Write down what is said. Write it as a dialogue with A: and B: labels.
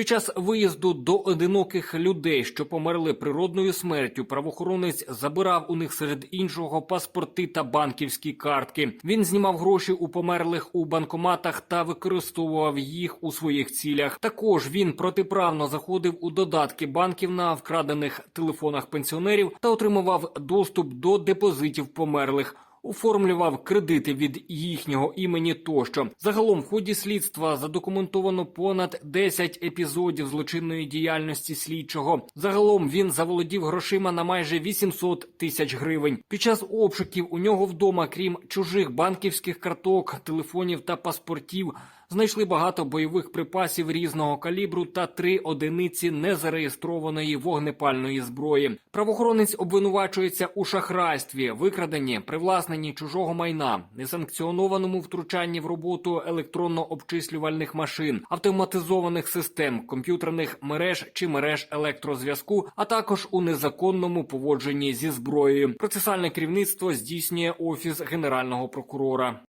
A: Під час виїзду до одиноких людей, що померли природною смертю, правоохоронець забирав у них серед іншого паспорти та банківські картки. Він знімав гроші у померлих у банкоматах та використовував їх у своїх цілях. Також він протиправно заходив у додатки банків на вкрадених телефонах пенсіонерів та отримував доступ до депозитів померлих. Оформлював кредити від їхнього імені тощо. Загалом в ході слідства задокументовано понад 10 епізодів злочинної діяльності слідчого. Загалом він заволодів грошима на майже 800 тисяч гривень. Під час обшуків у нього вдома, крім чужих банківських карток, телефонів та паспортів, знайшли багато бойових припасів різного калібру та три одиниці незареєстрованої вогнепальної зброї. Правоохоронець обвинувачується у шахрайстві, викраденні, привласненні чужого майна, несанкціонованому втручанні в роботу електронно-обчислювальних машин, автоматизованих систем, комп'ютерних мереж чи мереж електрозв'язку, а також у незаконному поводженні зі зброєю. Процесуальне керівництво здійснює офіс генерального прокурора.